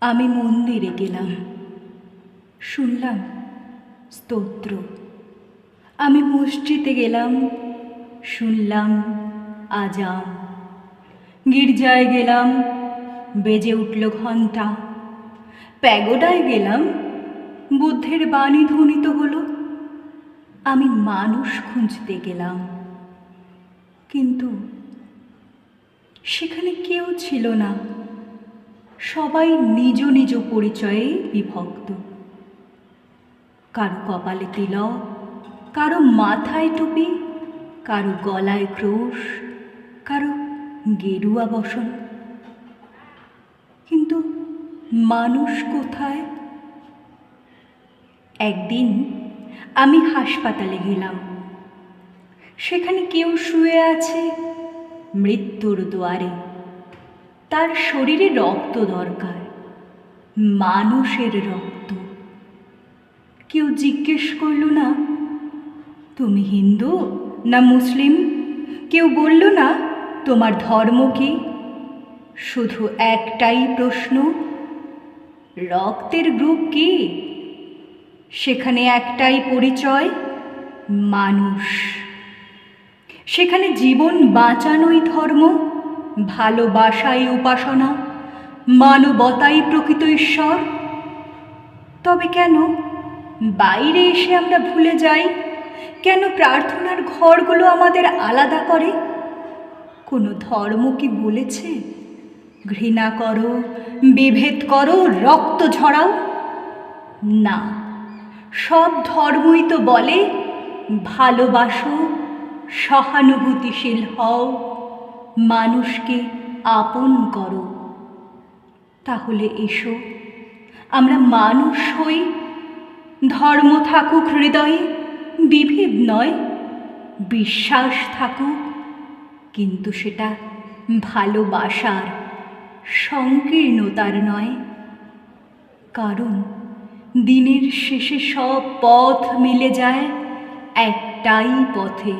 আমি মন্দিরে গেলাম। শুনলাম, স্তোত্র। আমি মসজিদে গেলাম, শুনলাম আজান। গির্জায় গেলাম, বেজে উঠল ঘণ্টা প্যাগোডায় গেলাম, বুদ্ধের বাণী ধ্বনিত হলো। আমি মানুষ খুঁজতে গেলাম। কিন্তু সেখানে কেউ ছিল না। সবাই নিজ নিজ পরিচয়ে বিভক্ত। কারও কপালে তিলক, কারও মাথায় টুপি, কারও গলায় ক্রোশ, কারও গেরুয়া বসন। কিন্তু মানুষ কোথায়? একদিন আমি হাসপাতালে গেলাম। সেখানে কেউ শুয়ে আছে মৃত্যুর দুয়ারে। তার শরীরে রক্ত দরকার, মানুষের রক্ত। কেউ জিজ্ঞেস করল, না, তুমি হিন্দু না মুসলিম? কেউ বলল, না, তোমার ধর্ম কি? শুধু একটাই প্রশ্ন, রক্তের গ্রুপ কি? সেখানে একটাই পরিচয়, মানুষ। সেখানে জীবন বাঁচানোই ধর্ম। ভালোবাসাই উপাসনা, মানবতাই প্রকৃত ঈশ্বর। তবে কেন বাইরে এসে আমরা ভুলে যাই? কেন প্রার্থনার ঘরগুলো আমাদের আলাদা করে? কোনো ধর্ম কি বলেছে? ঘৃণা করো, বিভেদ করো, রক্ত ঝরাও? না, সব ধর্মই তো বলে, ভালোবাসো, সহানুভূতিশীল হও। মানুষকে আপন করো। তাহলে এসো, আমরা মানুষ হই, ধর্ম থাকুক হৃদয়ে, বিভেদ নয়, বিশ্বাস থাকুক, কিন্তু সেটা ভালোবাসার, সংকীর্ণতার নয়। কারণ দিনের শেষে সব পথ মিলে যায় একটাই পথে,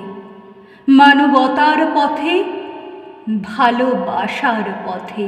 মানবতার পথে ভালোবাসার পথে।